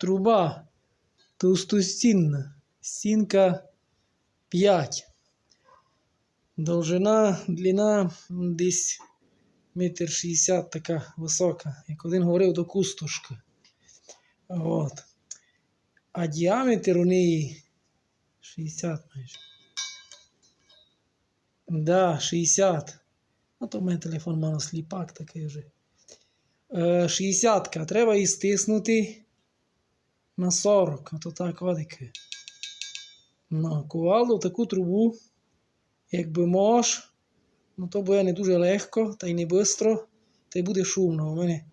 Труба товстостінна, стінка 5. Довжина, длина десь метр шістдесят така висока, як один говорив до кустушка. От. А діаметр у неї 60 майже. Да, 60. Ну, то в мене телефон мало сліпак такий вже. Е, 60 треба її стиснути на 40, а то так водики. Ну, кувалду таку трубу, якби мож, ну то буде не дуже легко, та й не бистро, та й буде шумно. У мене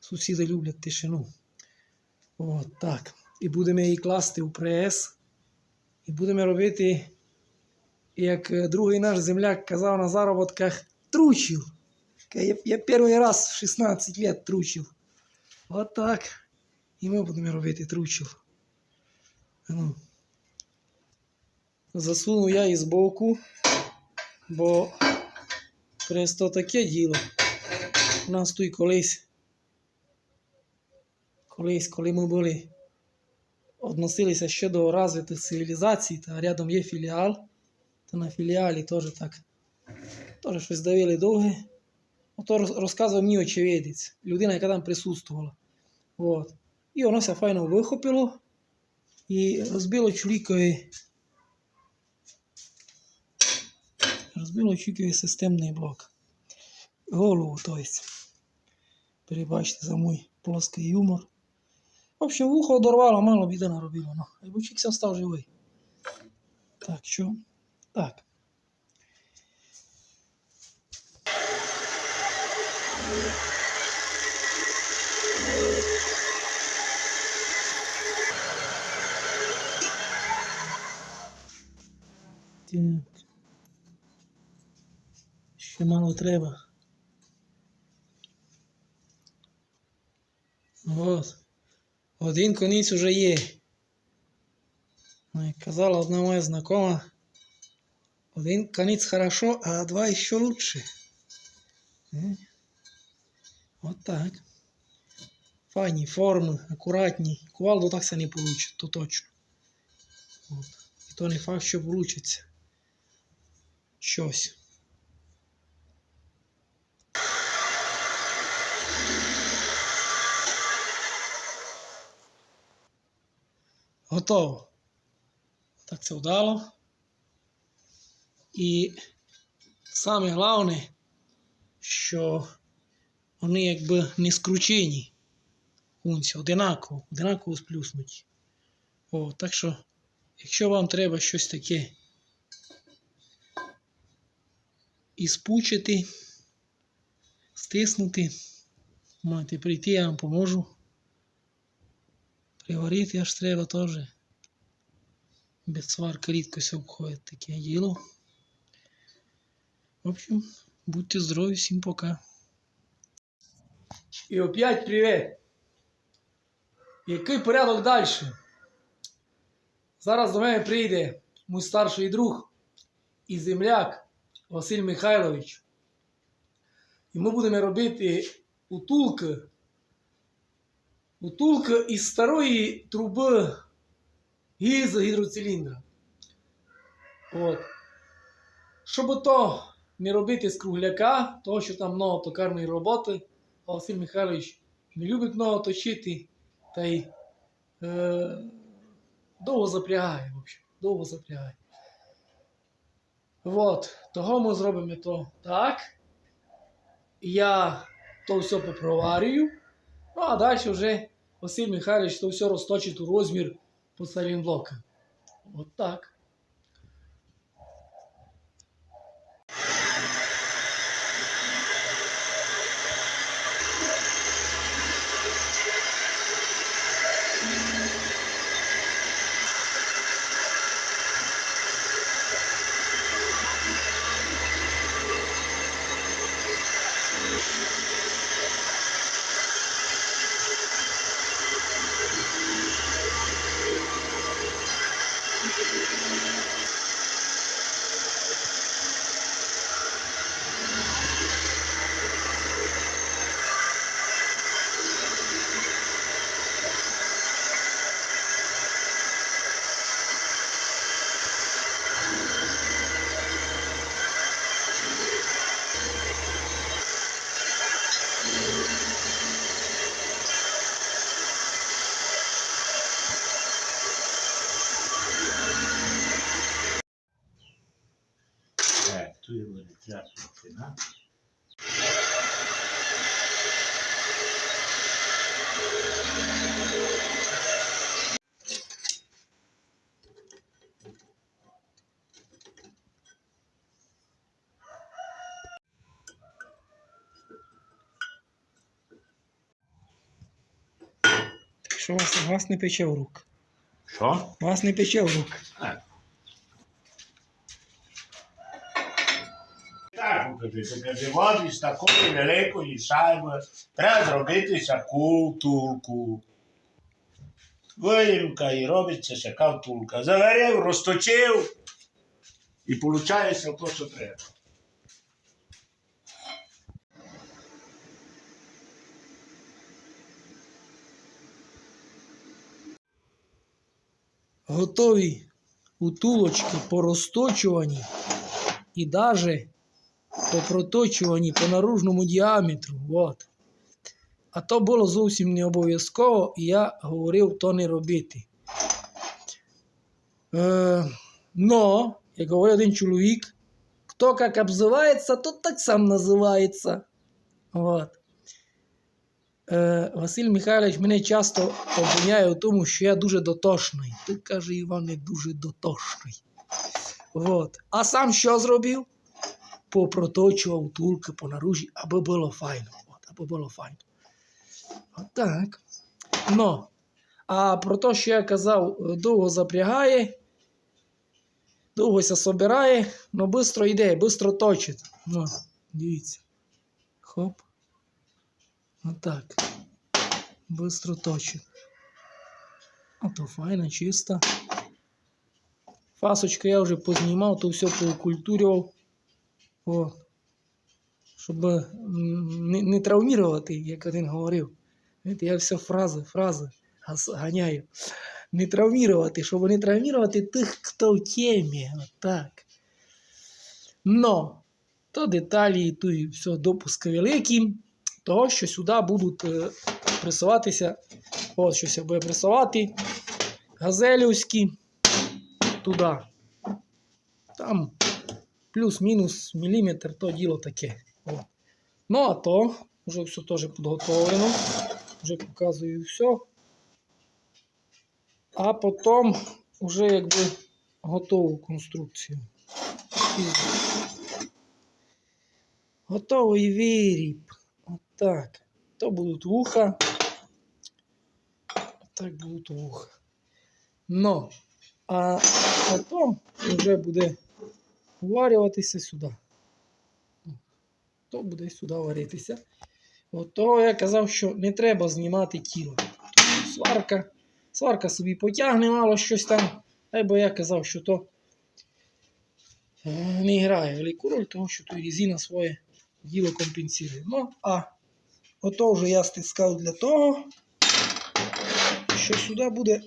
сусіди люблять тишину. От так. І будемо її класти у прес. І будемо робити, як е, другий наш земляк казав на заробітках, тручил. Я, я перший раз в 16 лет тручил. От так. І ми будемо робити тручил. А Ну. Засунув я із боку, бо просто таке діло. У нас тут колись, колись, коли ми були, відносилися ще до розвитих цивілізацій, та рядом є філіал, то на філіалі теж так, теж щось давили довге. Ото розказував мені очевидець, людина, яка там присутствувала. От. І воно все файно вихопило і розбило чоловікові. Розбило чоловікові системний блок. Голову, то есть. Перебачте за мій плоский юмор. В общем, вухо одорвало, мало біди наробило. Ну. А Бучикся став живий. Так, що? Так. Так. Ще мало треба. От. Один конець уже є. Ну, Як казала одна моя знакома, один конець хорошо, а два ще лучше. Е? От так. Файні форми, акуратні. Кувалду так це не получить, то точно. От. І то не факт, що получиться. Щось. Готово. Так це вдало. І саме головне, що вони якби не скручені. Унці, одинаково, одинаково сплюснуті. О, так що, якщо вам треба щось таке і спучити, стиснути, можете прийти, я вам поможу. Приварити аж треба теж. Без сварки рідко се обходить таке діло. В общем, будьте здорові, всім пока. І опять привіт. Який порядок далі? Зараз до мене прийде мій старший друг і земляк Василь Михайлович. І ми будемо робити утулки Утулка із старої труби гільзи гідроциліндра. От. Щоб то не робити з кругляка, того що там много токарної роботи, а Василь Михайлович не любить много точити та й е, довго запрягає, в общем, довго запрягає. От, того ми зробимо то так. Я то все попроварюю. Ну, а далі вже Василь Михайлович то все розточить у розмір по салінблока. От так. Тряпки, да? Так що вас, вас не пече в рук. Що? Вас не пече в рук. Так. Так, кажи, ти кажи, води з такої великої шайби треба зробити таку втулку. Виїмка і робиться така втулка. Заварив, розточив і виходить те, що треба. Готові утулочки по розточуванні і даже по проточуванні по наружному діаметру. От. А то було зовсім не обов'язково, і я говорив то не робити. Е, но, як говорив один чоловік, хто як обзивається, то так сам називається. От. Е, Василь Михайлович мене часто обвиняє у тому, що я дуже дотошний. Ти каже, Іван, не дуже дотошний. От. А сам що зробив? Попроточував тулки по наружі, аби було файно. От, аби було файно. От так. Ну, а про те, що я казав, довго запрягає, довго ся собирає, ну швидко йде, швидко точить. Ну, дивіться. Хоп. Отак. Бистро точить. А то файна, чиста. Фасочку я вже познімав, то все поокультурював. О. Щоб не, не травмувати, як один говорив. Я все фрази, фрази ганяю. Не травмувати, щоб не травмувати тих, хто в темі. Отак. Но, то деталі, то і все, допуски великі того, що сюди будуть е, пресуватися, от щось буде пресувати, газелівські туди. Там плюс-мінус міліметр, то діло таке. От. Ну, а то вже все теж підготовлено. Вже показую все. А потім вже якби готову конструкцію. Готовий виріб. Отак. То будуть вуха. Так будуть вуха. Но. А потім вже буде уварюватися сюди. То буде сюди варитися. От того я казав, що не треба знімати тіло. Сварка. Сварка собі потягне мало щось там. Та й бо я казав, що то е, не грає велику роль, тому що то резина своє діло компенсує. Ну, а ото вже я стискав для того, що сюди буде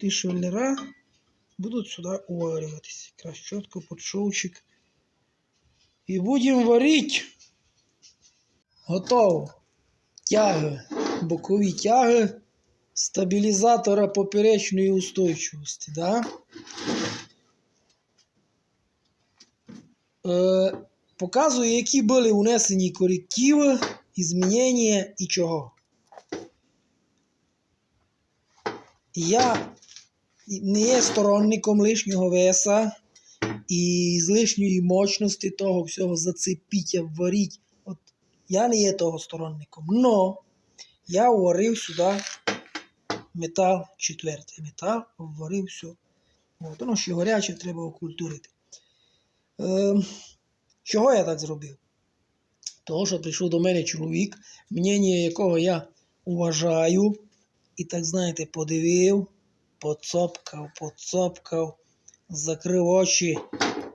ті сюди уварюватися. Якраз чітко під шовчик. І будемо варити. Готово. Тяги, бокові тяги стабілізатора поперечної устойчивості. Да? Е, показую, які були унесені корективи, змінення і чого. Я не є сторонником лишнього веса і з лишньої мощності того всього зацепіття, варіть. От я не є того сторонником. Но я варив сюди метал четвертий. Метал варив все. От, воно ще горяче треба окультурити. Е, чого я так зробив? Того, що прийшов до мене чоловік, мнення якого я уважаю, і так, знаєте, подивив, поцопкав, поцопкав, закрив очі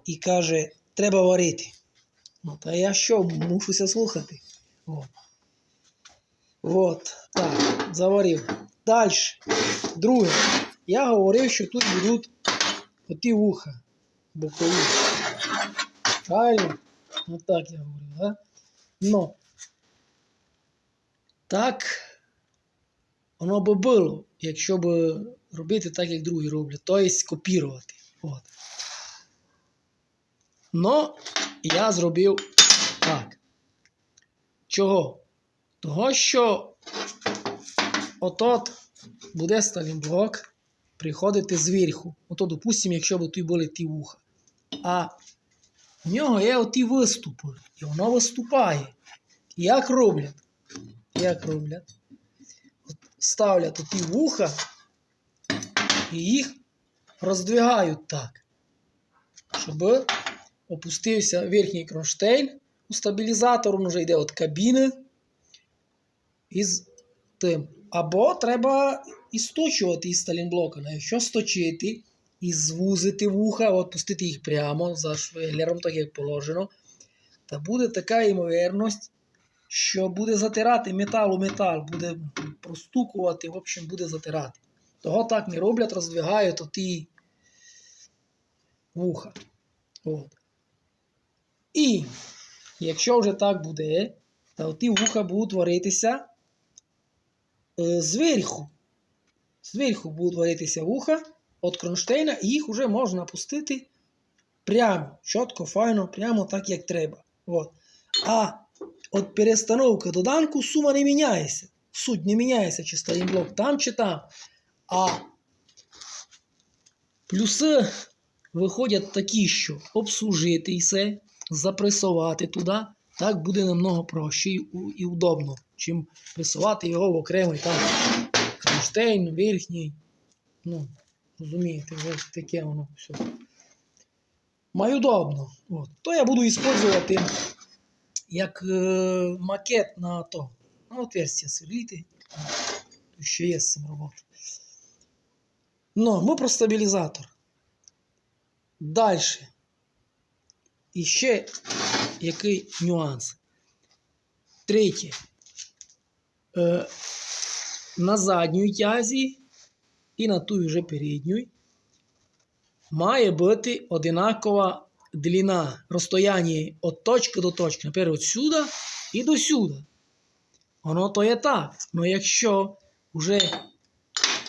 і каже, треба варити. Ну, та я що, мушуся слухати. От. От, так, заварив. Далі. Друге. Я говорив, що тут будуть оті вуха бокові. Правильно? Ну так я говорив, да? Но так воно би було, якщо б робити так, як другі роблять, тобто копірувати. От. Но я зробив так. Чого? Того, що отот буде сталінблок приходити зверху. Ото, допустимо, якщо б тут були ті вуха. А в нього є оті виступи, і воно виступає. Як роблять? Як роблять? Ставлять оті вуха і їх роздвигають так, щоб опустився верхній кронштейн у стабілізатор, вже йде від кабіни із тим. Або треба і сточувати із сталінблока. Якщо сточити і звузити вуха, от пустити їх прямо за швелером, так як положено, то буде така ймовірність, що буде затирати метал у метал, буде простукувати, в общем, буде затирати. Того так не роблять, роздвигають оті вуха. От. І якщо вже так буде, то ті вуха будуть варитися е, зверху. Зверху будуть варитися вуха від кронштейна, і їх вже можна пустити прямо, чітко, файно, прямо так, як треба. От. А от перестановка доданку сума не міняється. Суть не міняється, чи стоїть блок там чи там. А плюси виходять такі, що обслужити і все, запресувати туди, так буде намного проще і, удобно, чим пресувати його в окремий там кронштейн, верхній. Ну, розумієте, вже таке воно все. Маю удобно. От. То я буду використовувати як е, макет на то. На отверстие сверлити. Тут ще є з цим робота. Ну, ми про стабілізатор. Далі. І ще який нюанс. Третє. Е, на задній тязі і на ту вже передній має бути одинакова длина, розстояння від точки до точки. Наприклад, от сюди і до сюди. Воно то є так. Ну якщо вже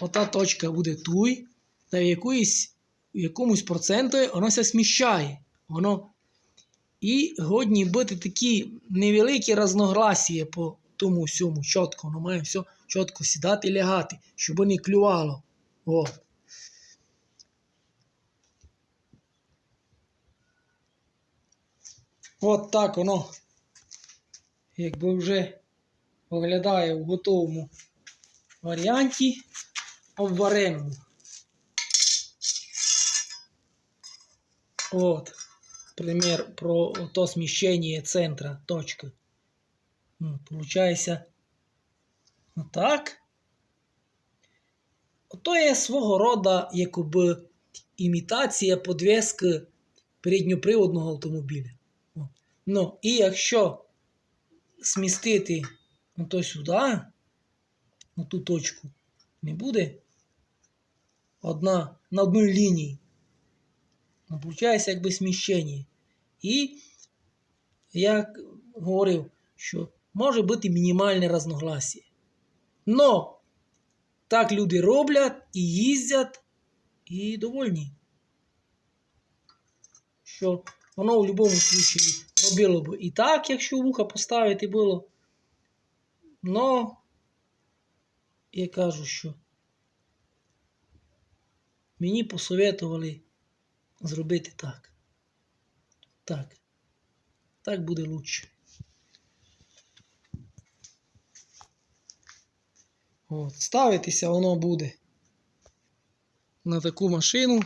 ота точка буде туй, то в, якоїсь, якомусь процентові воно се сміщає. Воно і годні бути такі невеликі разногласія по тому всьому чітко. Воно має все чітко сідати і лягати, щоб не клювало. О. От так воно, якби вже виглядає в готовому варіанті обвареному. От, пример про то сміщення центра точки. Ну, Получається, отак. Ото є свого рода якоби імітація подвески передньоприводного автомобіля. Ну, і якщо смістити ото сюди, на ту точку, не буде одна на одній лінії. Ну, Получається якби сміщення. І я говорив, що може бути мінімальне разногласія. Но так люди роблять і їздять, і довольні. Що воно в будь-якому випадку робило б і так, якщо вуха поставити було. Но я кажу, що мені посоветували зробити так. Так. Так буде лучше. От, ставитися воно буде на таку машину.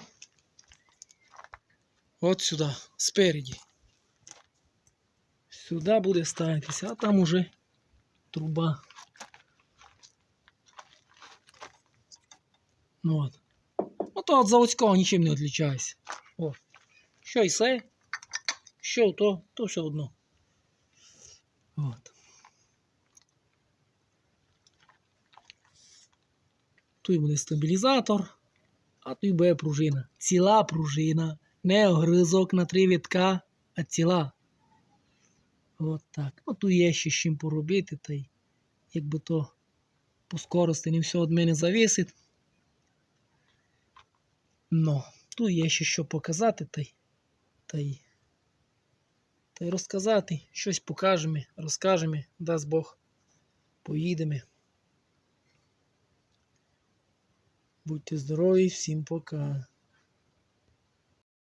От сюди, спереді. Сюди буде ставитися, а там уже труба. Ну от. То від заводського нічим не відрізняється. О. Що і все, що то, то все одно. От. Тут буде стабілізатор, а тут буде пружина. Ціла пружина. Не огризок на три вітка, а ціла. От так. Ну тут є ще з чим поробити, та й якби то по скорості не все від мене зависить. Ну, тут є ще що показати, та й, та й Та й розказати, щось покажемо, розкажемо, дасть Бог. Поїдемо. Будьте здорові, всім пока.